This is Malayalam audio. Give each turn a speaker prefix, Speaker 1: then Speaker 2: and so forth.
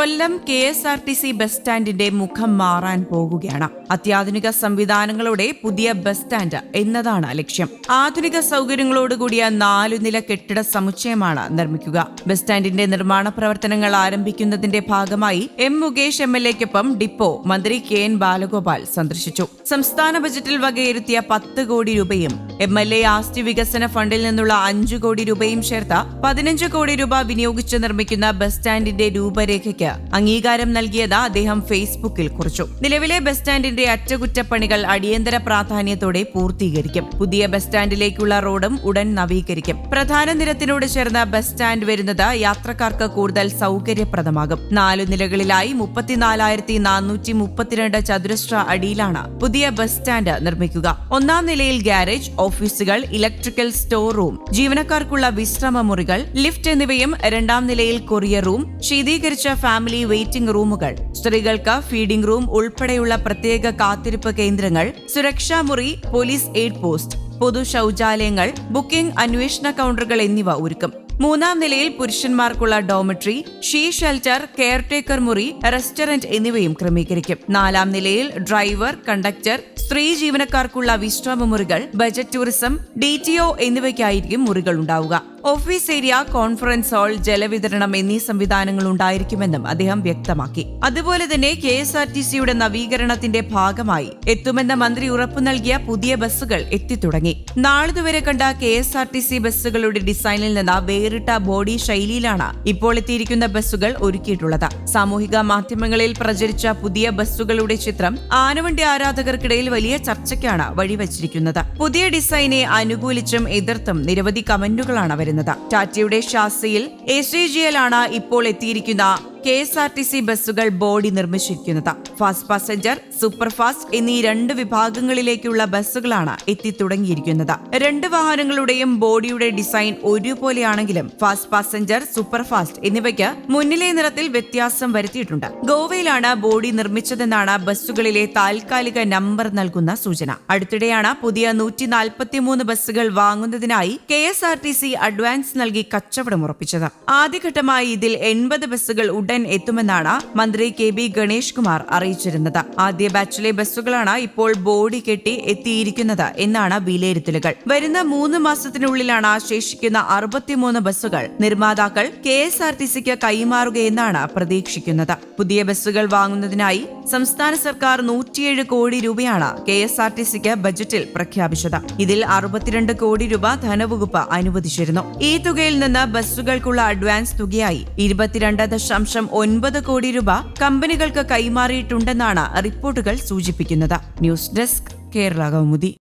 Speaker 1: Kollam K S R T C bus സ്റ്റാൻഡിന്റെ മുഖം മാറാൻ പോകുകയാണ്. അത്യാധുനിക സംവിധാനങ്ങളുടെ പുതിയ ബസ് സ്റ്റാൻഡ് എന്നതാണ് ലക്ഷ്യം. ആധുനിക സൗകര്യങ്ങളോടുകൂടിയ നാലു നില കെട്ടിട സമുച്ചയമാണ് നിർമ്മിക്കുക. ബസ് സ്റ്റാൻഡിന്റെ നിർമ്മാണ പ്രവർത്തനങ്ങൾ ആരംഭിക്കുന്നതിന്റെ ഭാഗമായി എം മുകേഷ് എം എൽ എക്കൊപ്പം ഡിപ്പോ മന്ത്രി കെ എൻ ബാലഗോപാൽ സന്ദർശിച്ചു. സംസ്ഥാന ബജറ്റിൽ വകയിരുത്തിയ പത്ത് കോടി രൂപയും എം എൽ എ ആസ്തി വികസന ഫണ്ടിൽ നിന്നുള്ള അഞ്ചു കോടി രൂപയും ചേർത്ത പതിനഞ്ച് കോടി രൂപ വിനിയോഗിച്ച് നിർമ്മിക്കുന്ന ബസ് സ്റ്റാൻഡിന്റെ രൂപരേഖയ്ക്ക് അംഗീകാരം നൽകിയത് അദ്ദേഹം ഫേസ്ബുക്കിൽ കുറിച്ചു. നിലവിലെ ബസ് സ്റ്റാൻഡിന്റെ അറ്റകുറ്റപ്പണികൾ അടിയന്തര പ്രാധാന്യത്തോടെ പൂർത്തീകരിക്കും. പുതിയ ബസ് സ്റ്റാൻഡിലേക്കുള്ള റോഡും ഉടൻ നവീകരിക്കും. പ്രധാന നിരത്തിനോട് ചേർന്ന ബസ് സ്റ്റാൻഡ് വരുന്നത് യാത്രക്കാർക്ക് കൂടുതൽ സൗകര്യപ്രദമാകും. നാലു നിലകളിലായി മുപ്പത്തിനാലായിരത്തി നാനൂറ്റി മുപ്പത്തിരണ്ട് ചതുരശ്ര അടിയിലാണ് പുതിയ ബസ് സ്റ്റാൻഡ് നിർമ്മിക്കുക. ഒന്നാം നിലയിൽ ഗ്യാരേജ് ഓഫീസുകൾ ഇലക്ട്രിക്കൽ സ്റ്റോർ റൂം ജീവനക്കാർക്കുള്ള വിശ്രമ മുറികൾ ലിഫ്റ്റ് എന്നിവയും രണ്ടാം നിലയിൽ കൊറിയർ റൂം ശീതീകരിച്ച ഫാമിലി വെയിറ്റിംഗ് റൂമുകൾ സ്ത്രീകൾക്ക് ഫീഡിംഗ് റൂം ഉൾപ്പെടെയുള്ള പ്രത്യേക കാത്തിരിപ്പ് കേന്ദ്രങ്ങൾ സുരക്ഷാ മുറി പോലീസ് എയ്ഡ് പോസ്റ്റ് പൊതു ശൗചാലയങ്ങൾ ബുക്കിംഗ് അന്വേഷണ കൗണ്ടറുകൾ എന്നിവ ഒരുക്കും. മൂന്നാം നിലയിൽ പുരുഷന്മാർക്കുള്ള ഡോമിട്രി ഷീ ഷെൽട്ടർ കെയർടേക്കർ മുറി റെസ്റ്റോറന്റ് എന്നിവയും ക്രമീകരിക്കും. നാലാം നിലയിൽ ഡ്രൈവർ കണ്ടക്ടർ സ്ത്രീ ജീവനക്കാർക്കുള്ള വിശ്രമ മുറികൾ budget tourism D T O എന്നിവയ്ക്കായിരിക്കും മുറികൾ ഉണ്ടാവുക. ഓഫീസ് ഏരിയ കോൺഫറൻസ് ഹാൾ ജലവിതരണം എന്നീ സംവിധാനങ്ങൾ ഉണ്ടായിരിക്കുമെന്നും അദ്ദേഹം വ്യക്തമാക്കി. അതുപോലെ തന്നെ കെ എസ് ആർ ടി സിയുടെ നവീകരണത്തിന്റെ ഭാഗമായി എത്തുമെന്ന മന്ത്രി ഉറപ്പു നൽകിയ പുതിയ ബസ്സുകൾ എത്തിത്തുടങ്ങി. നാളിതുവരെ കണ്ട K S R T C ബസ്സുകളുടെ ഡിസൈനിൽ നിന്ന് വേറിട്ട ബോഡി ശൈലിയിലാണ് ഇപ്പോൾ എത്തിയിരിക്കുന്ന ബസ്സുകൾ ഒരുക്കിയിട്ടുള്ളത്. സാമൂഹിക മാധ്യമങ്ങളിൽ പ്രചരിച്ച പുതിയ ബസ്സുകളുടെ ചിത്രം ആനവണ്ടി ആരാധകർക്കിടയിൽ വലിയ ചർച്ചയ്ക്കാണ് വഴിവച്ചിരിക്കുന്നത്. പുതിയ ഡിസൈനെ അനുകൂലിച്ചും എതിർത്തും നിരവധി കമന്റുകളാണ് വരുന്നത് ടാറ്റയുടെ ഷാസിയിൽ എ സി ജി ആണ് ഇപ്പോൾ എത്തിയിരിക്കുന്ന K S R T C ബസ്സുകൾ ബോഡി നിർമ്മിച്ചിരിക്കുന്നത്. ഫാസ്റ്റ് പാസഞ്ചർ സൂപ്പർ ഫാസ്റ്റ് എന്നീ രണ്ട് വിഭാഗങ്ങളിലേക്കുള്ള ബസ്സുകളാണ് എത്തിത്തുടങ്ങിയിരിക്കുന്നത്. രണ്ട് വാഹനങ്ങളുടെയും ബോഡിയുടെ ഡിസൈൻ ഒരുപോലെയാണെങ്കിലും ഫാസ്റ്റ് പാസഞ്ചർ സൂപ്പർ ഫാസ്റ്റ് എന്നിവയ്ക്ക് മുന്നിലെ നിറത്തിൽ വ്യത്യാസം വരുത്തിയിട്ടുണ്ട്. ഗോവയിലാണ് ബോഡി നിർമ്മിച്ചതെന്നാണ് ബസ്സുകളിലെ താൽക്കാലിക നമ്പർ നൽകുന്ന സൂചന. അടുത്തിടെയാണ് പുതിയ നൂറ്റി നാൽപ്പത്തിമൂന്ന് ബസ്സുകൾ വാങ്ങുന്നതിനായി K S R T C advance നൽകി കച്ചവടം ഉറപ്പിച്ചത്. ആദ്യഘട്ടമായി ഇതിൽ എൺപത് ബസ്സുകൾ ഉടൻ എത്തുമെന്നാണ് മന്ത്രി കെ ബി ഗണേഷ് കുമാർ അറിയിച്ചിരുന്നത്. ആദ്യ ബാച്ചിലെ ബസ്സുകളാണ് ഇപ്പോൾ ബോഡി കെട്ടി എത്തിയിരിക്കുന്നത് എന്നാണ് വിലയിരുത്തലുകൾ. വരുന്ന മൂന്ന് മാസത്തിനുള്ളിലാണ് ശേഷിക്കുന്ന അറുപത്തിമൂന്ന് ബസ്സുകൾ നിർമ്മാതാക്കൾ കെ എസ് ആർ ടി സിക്ക് കൈമാറുകയെന്നാണ് പ്രതീക്ഷിക്കുന്നത്. പുതിയ ബസ്സുകൾ വാങ്ങുന്നതിനായി സംസ്ഥാന സർക്കാർ നൂറ്റിയേഴ് കോടി രൂപയാണ് കെ എസ് ആർ ടി സിക്ക് ബജറ്റിൽ പ്രഖ്യാപിച്ചത്. ഇതിൽ അറുപത്തിരണ്ട് കോടി രൂപ ധനവകുപ്പ് അനുവദിച്ചിരുന്നു. ഈ തുകയിൽ നിന്ന് ബസ്സുകൾക്കുള്ള അഡ്വാൻസ് തുകയായി ഇരുപത്തിരണ്ട് ദശാംശം ഒൻപത് കോടി രൂപ കമ്പനികൾക്ക് കൈമാറിയിട്ടുണ്ടെന്നാണ് റിപ്പോർട്ടുകൾ സൂചിപ്പിക്കുന്നത്. News desk Kerala Kaumudi.